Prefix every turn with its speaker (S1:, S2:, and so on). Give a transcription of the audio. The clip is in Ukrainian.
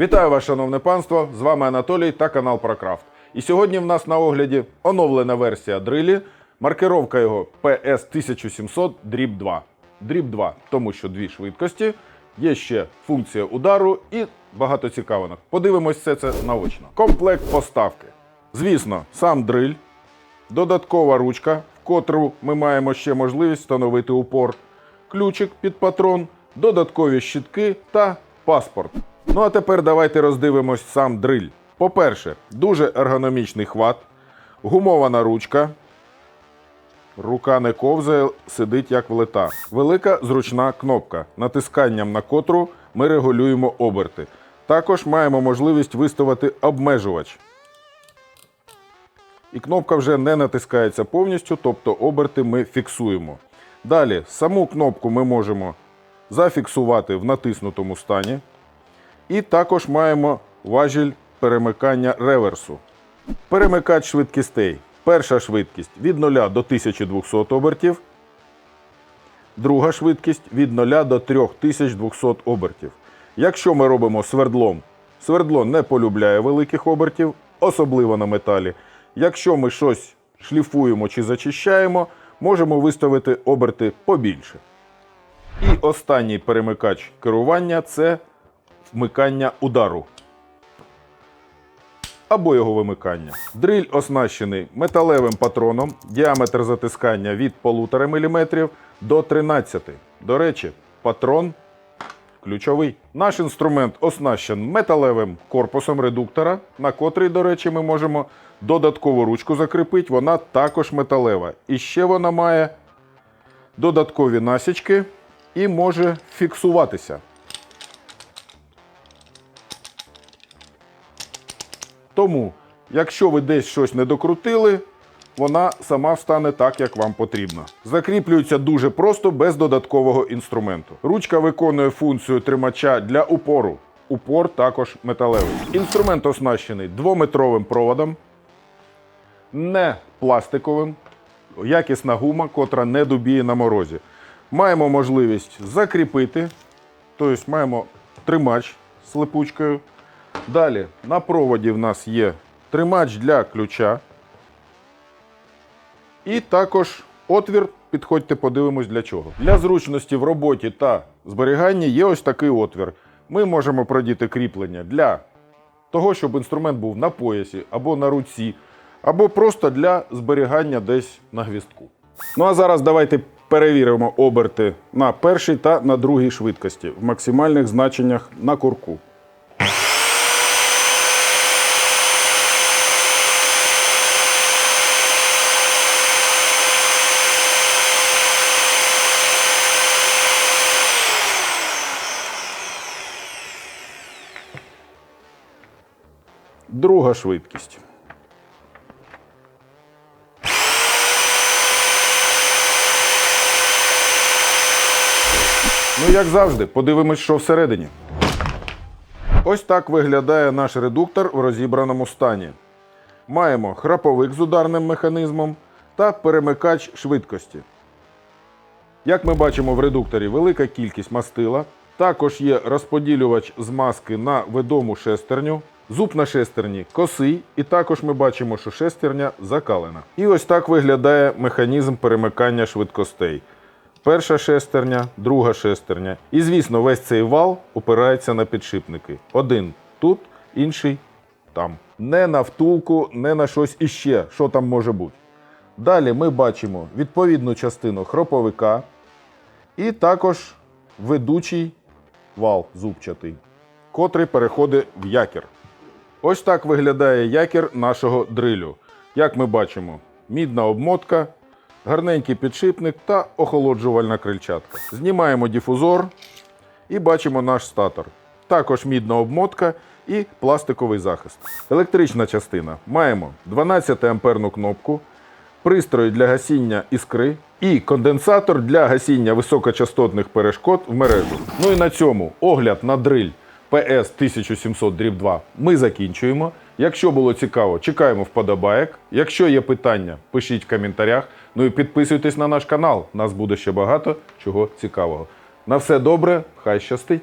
S1: Вітаю вас, шановне панство! З вами Анатолій та канал ProCraft. І сьогодні в нас на огляді оновлена версія дрилі, маркировка його PS 1700 Drip 2. Drip 2, тому що дві швидкості, є ще функція удару і багато цікавинок. Подивимось все це наочно. Комплект поставки. Звісно, сам дриль, додаткова ручка, в котру ми маємо ще можливість встановити упор, ключик під патрон, додаткові щитки та паспорт. Ну а тепер давайте роздивимось сам дриль. По-перше, дуже ергономічний хват, гумована ручка. Рука не ковзає, сидить як влита. Велика зручна кнопка, натисканням на котру ми регулюємо оберти. Також маємо можливість виставити обмежувач. І кнопка вже не натискається повністю, тобто оберти ми фіксуємо. Далі, саму кнопку ми можемо зафіксувати в натиснутому стані. І також маємо важіль перемикання реверсу. Перемикач швидкістей. Перша швидкість від 0 до 1200 обертів. Друга швидкість від 0 до 3200 обертів. Якщо ми робимо свердлом, свердло не полюбляє великих обертів, особливо на металі. Якщо ми щось шліфуємо чи зачищаємо, можемо виставити оберти побільше. І останній перемикач керування це вмикання удару. Або його вимикання. Дриль оснащений металевим патроном, діаметр затискання від 1,5 мм до 13 До речі, патрон ключовий. Наш інструмент оснащений металевим корпусом редуктора, на котрий, до речі, ми можемо додаткову ручку закріпити. Вона також металева. І ще вона має додаткові насічки і може фіксуватися. Тому, якщо ви десь щось не докрутили, вона сама встане так, як вам потрібно. Закріплюється дуже просто без додаткового інструменту. Ручка виконує функцію тримача для упору. Упор також металевий. Інструмент оснащений двометровим проводом, не пластиковим, якісна гума, котра не дубіє на морозі. Маємо можливість закріпити, тобто маємо тримач з липучкою. Далі на проводі в нас є тримач для ключа. І також отвір. Підходьте, подивимось для чого. Для зручності в роботі та зберіганні є ось такий отвір. Ми можемо продіти кріплення для того, щоб інструмент був на поясі або на руці, або просто для зберігання десь на гвіздку. Ну а зараз давайте перевіримо оберти на першій та на другій швидкості в максимальних значеннях на курку. Друга швидкість. Ну, як завжди, подивимось, що всередині. Ось так виглядає наш редуктор в розібраному стані. Маємо храповик з ударним механізмом та перемикач швидкості. Як ми бачимо в редукторі, велика кількість мастила. Також є розподілювач змазки на ведому шестерню. Зуб на шестерні косий, і також ми бачимо, що шестерня закалена. І ось так виглядає механізм перемикання швидкостей. Перша шестерня, друга шестерня. І, звісно, весь цей вал опирається на підшипники. Один тут, інший там. Не на втулку, не на щось іще, що там може бути. Далі ми бачимо відповідну частину хроповика і також ведучий вал зубчатий, котрий переходить в якір. Ось так виглядає якір нашого дрилю. Як ми бачимо, мідна обмотка, гарненький підшипник та охолоджувальна крильчатка. Знімаємо дифузор і бачимо наш статор. Також мідна обмотка і пластиковий захист. Електрична частина. Маємо 12 амперну кнопку, пристрой для гасіння іскри і конденсатор для гасіння високочастотних перешкод в мережу. Ну і на цьому огляд на дриль PS 1700 дріб 2 ми закінчуємо. Якщо було цікаво, чекаємо вподобаєк. Якщо є питання, пишіть в коментарях. Ну і підписуйтесь на наш канал. Нас буде ще багато чого цікавого. На все добре, хай щастить!